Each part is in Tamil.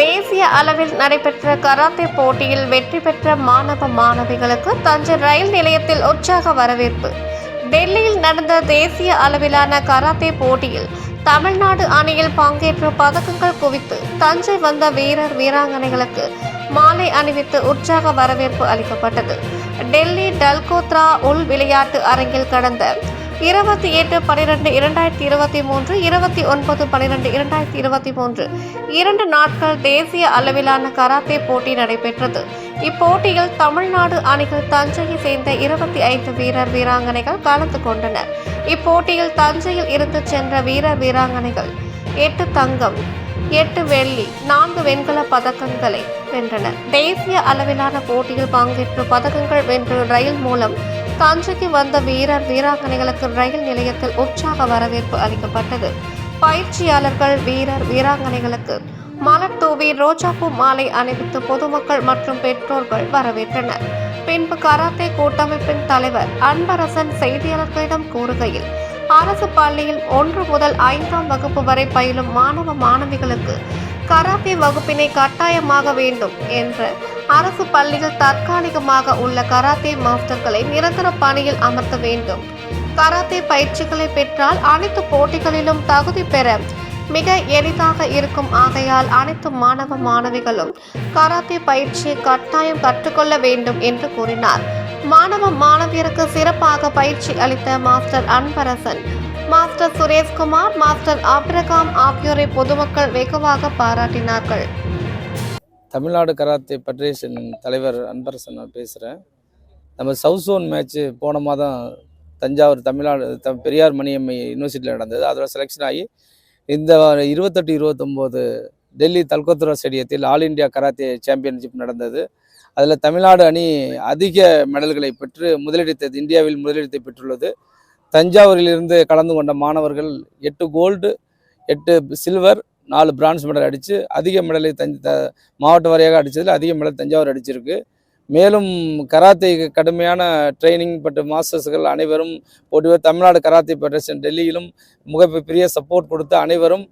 தேசிய அளவில் நடைபெற்ற கராத்தே போட்டியில் வெற்றி பெற்ற மாணவ மாணவிகளுக்கு தஞ்சை ரயில் நிலையத்தில் உற்சாக வரவேற்பு. டெல்லியில் நடந்த தேசிய அளவிலான கராத்தே போட்டியில் தமிழ்நாடு அணியில் பங்கேற்ற பதக்கங்கள் குவித்து தஞ்சை வந்த வீரர் வீராங்கனைகளுக்கு மாலை அணிவித்து உற்சாக வரவேற்பு அளிக்கப்பட்டது. டெல்லி டல்கோத்ரா உள் விளையாட்டு அரங்கில் கடந்த இருபத்தி எட்டு பனிரெண்டு இரண்டாயிரத்தி இருபத்தி மூன்று இருபத்தி ஒன்பது பனிரெண்டு இரண்டாயிரத்தி இருபத்தி மூன்று. இரண்டு நாட்கள் தேசிய அளவிலான கராத்தே போட்டி நடைபெற்றது. இப்போட்டியில் தமிழ்நாடு அணிகள் தஞ்சையை சேர்ந்த இருபத்தி ஐந்து வீரர் வீராங்கனைகள் கலந்து கொண்டனர். இப்போட்டியில் தஞ்சையில் இருந்து சென்ற வீரர் வீராங்கனைகள் எட்டு தங்கம் எட்டு வெள்ளி நான்கு வெண்கல பதக்கங்களை வென்றனர். தேசிய அளவிலான போட்டியில் பங்கேற்று பதக்கங்கள் வென்று ரயில் மூலம் தஞ்சைக்கு வந்த வீரர் வீராங்கனைகளுக்கு ரயில் நிலையத்தில் உற்சாக வரவேற்பு அளிக்கப்பட்டது. பயிற்சியாளர்கள் வீரர் வீராங்கனைகளுக்கு மலர் தூவி ரோஜாப்பூ மாலை அணிவித்து பொதுமக்கள் மற்றும் பெற்றோர்கள் வரவேற்றனர். பின்பு கராத்தே கூட்டமைப்பின் தலைவர் அன்பரசன் செய்தியாளர்களிடம் கூறுகையில் அரசு பள்ளியில் ஒன்று முதல் ஐந்தாம் வகுப்பு வரை பயிலும் மாணவ மாணவிகளுக்கு கராத்தே வகுப்பினை கட்டாயமாக வேண்டும் என்ற அரசு பள்ளியில் தற்காலிகமாக உள்ள கராத்தே மாஸ்டர்களை நிரந்தர பணியில் அமர்த்த வேண்டும். கராத்தே பயிற்சிகளை பெற்றால் அனைத்து போட்டிகளிலும் தகுதி பெற மிக எளிதாக இருக்கும். ஆகையால் அனைத்து மாணவ மாணவிகளும் கராத்தே பயிற்சியை கட்டாயம் கற்றுக்கொள்ள வேண்டும் என்று கூறினார். மாணவ மாணவியருக்கு சிறப்பாக பயிற்சி அளித்த master Anbarasan master Sureshkumar master Abraham ஆகியோரை பொதுமக்கள் வெகுவாக பாராட்டினார்கள். தமிழ்நாடு கராத்தே ஃபெடரேஷன் தலைவர் அன்பரசன் நான் பேசுகிறேன் நம்ம சவுத் ஜோன் மேட்ச்சு போன மாதம் தஞ்சாவூர் தமிழ்நாடு த பெரியார் மணியம்மை யூனிவர்சிட்டியில் நடந்தது. அதோட செலெக்ஷன் ஆகி இந்த இருபத்தெட்டு இருபத்தொம்போது டெல்லி தல்கோத்ரா ஸ்டேடியத்தில் ஆல் இந்தியா கராத்தே சாம்பியன்ஷிப் நடந்தது. அதில் தமிழ்நாடு அணி அதிக மெடல்களை பெற்று முதலிடத்தை இந்தியாவில் முதலிடத்தை பெற்றுள்ளது. தஞ்சாவூரிலிருந்து கலந்து கொண்ட மாணவர்கள் எட்டு கோல்டு எட்டு சில்வர் நாலு பிரான்ஸ் மெடல் அடித்து அதிக மெடலை தஞ்ச த மாவட்ட வாரியாக அடித்ததில் அதிக மெடல் தஞ்சாவூர் அடிச்சிருக்கு. மேலும் கராத்தே கடுமையான ட்ரைனிங் பட்ட மாஸ்டர்ஸ்கள் அனைவரும் போட்டி தமிழ்நாடு கராத்தே ஃபெடரேஷன் டெல்லியிலும் முக பெரிய சப்போர்ட் கொடுத்து அனைவரும்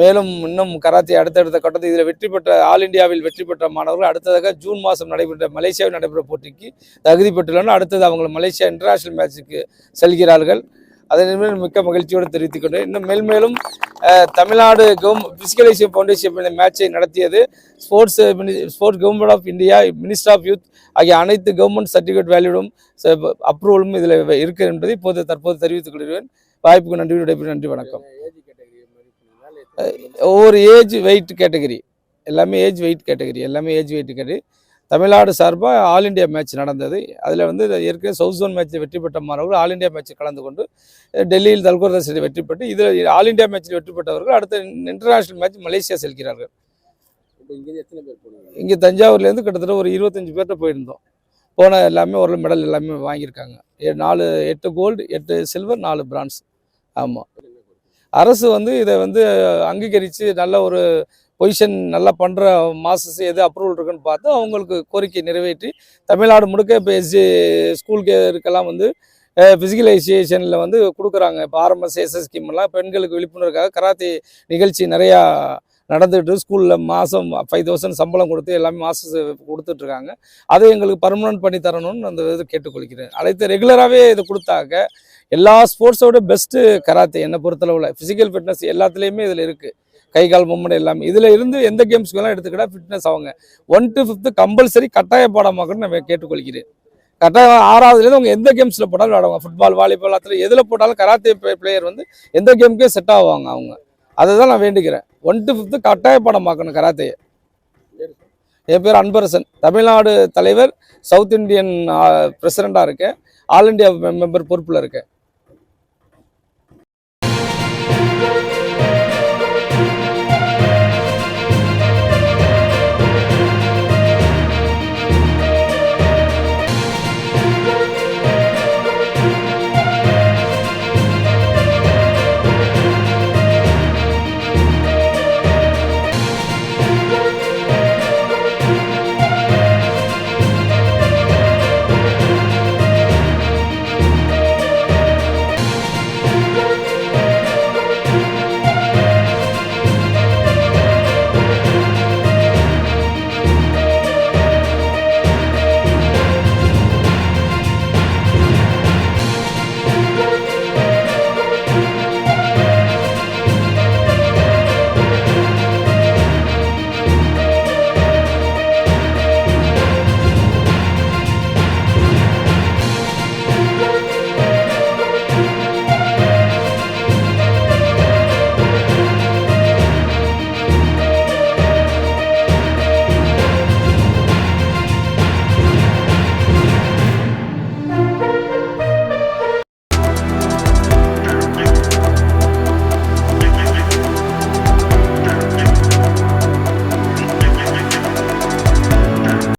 மேலும் இன்னும் கராத்தே அடுத்தடுத்த கட்டத்தில் இதில் வெற்றி பெற்ற ஆல் இந்தியாவில் வெற்றி பெற்ற மாணவர்கள் அடுத்ததாக ஜூன் மாதம் நடைபெற்ற மலேசியாவில் நடைபெற்ற போட்டிக்கு தகுதி பெற்றுள்ளனர். அடுத்தது அவங்க மலேசியா இன்டர்நேஷனல் மேட்சுக்கு செல்கிறார்கள். அதன் மிக்க மகிழ்ச்சியோடு தெரிவித்துக் கொண்டு இன்னும் மேல்மேலும் தமிழ்நாடு கவர்மெண்ட் பிசிக்கலைசேஷன் ஃபவுண்டேஷன் மேட்சை நடத்தியது. Sports sports government of India minister of youth ஆகிய அனைத்து கவர்மெண்ட் சர்டிஃபிகேட் வேல்யூடும் அப்ரூவலும் இதில் இருக்கு என்பதை இப்போது தற்போது தெரிவித்துக் கொள்கிறேன். வாய்ப்புக்கு நன்றி விடைபெறும் நன்றி வணக்கம். ஒவ்வொரு ஏஜ் வெயிட் கேட்டகரி எல்லாமே ஏஜ் வெயிட் கேட்டகரி எல்லாமே ஏஜ் வெயிட் கேட்டகரி தமிழ்நாடு சார்பாக ஆல் இந்தியா மேட்ச் நடந்தது. அதில் வந்து ஏற்கனவே சவுத் ஜோன் மேட்ச்சில் வெற்றி பெற்ற மாணவர்கள் ஆல் இந்தியா மேட்ச்சில் கலந்து கொண்டு டெல்லியில் தல்கோதா சிட்டி வெற்றி பெற்று இதில் ஆல் இந்தியா மேட்ச்சில் வெற்றி பெற்றவர்கள் அடுத்த இன்டர்நேஷனல் மேட்ச் மலேசியா செல்கிறார்கள். இங்கே தஞ்சாவூர்லேருந்து கிட்டத்தட்ட ஒரு இருபத்தஞ்சு பேர்கிட்ட போயிருந்தோம். போன எல்லாமே ஒரு மெடல் எல்லாமே வாங்கியிருக்காங்க. நாலு எட்டு கோல்டு எட்டு சில்வர் நாலு பிரான்ஸ் ஆமாம் அரசு வந்து இதை வந்து அங்கீகரித்து நல்ல ஒரு பொசிஷன் நல்லா பண்ணுற மாசஸ் எது அப்ரூவல் இருக்குன்னு பார்த்து அவங்களுக்கு கோரிக்கை நிறைவேற்றி தமிழ்நாடு முழுக்க இப்போ எஸ்ஜி ஸ்கூலுக்கு இருக்கெல்லாம் வந்து ஃபிசிக்கலைசேஷனில் வந்து கொடுக்குறாங்க. இப்போ ஆர்எம்எஸ் எஸ்எஸ் ஸ்கீம்லாம் பெண்களுக்கு விழிப்புணர்வுக்காக கராத்தே நிகழ்ச்சி நிறையா நடந்துட்டு ஸ்கூலில் மாதம் ஃபைவ் தௌசண்ட் சம்பளம் கொடுத்து எல்லாமே மாஸ்டர்ஸ் கொடுத்துட்ருக்காங்க அதை எங்களுக்கு பர்மனன்ட் பண்ணி தரணும்னு அந்த இது கேட்டுக்கொள்கிறேன். அனைத்து ரெகுலராகவே இது கொடுத்தாக்க எல்லா ஸ்போர்ட்ஸோட பெஸ்ட்டு கராத்தே என்னை பொறுத்தளவில். ஃபிசிக்கல் ஃபிட்னஸ் எல்லாத்துலேயுமே இதில் இருக்குது கை கால் மூமெண்ட் எல்லாமே. இதில் இருந்து எந்த கேம்ஸ்க்கு வேணால் எடுத்துக்கிட்டால் ஃபிட்னஸ் அவங்க. ஒன் டு ஃபிஃப்த்து கம்பல்சரி கட்டாய பாடமாக்கணும்னு நான் கேட்டுக்கொள்கிறேன். கட்டாயம் ஆறாவதுலேருந்து அவங்க எந்த கேம்ஸில் போட்டாலும் விளாடுவாங்க ஃபுட்பால் வாலிபால் அத்தில் எதில் போட்டாலும் கராத்தே பிளேயர் வந்து எந்த கேமுக்கே செட் ஆவாங்க அவங்க. அதை தான் நான் வேண்டிக்கிறேன் ஒன் டு ஃபிஃப்த்து கட்டாய பாடமாக்கணும் கராத்தையை. என் பேர் அன்பரசன். தமிழ்நாடு தலைவர் சவுத் இந்தியன் பிரசிடெண்ட்டாக இருக்கேன். ஆல் இந்தியா மெம்பர் பொறுப்பில் இருக்கேன்.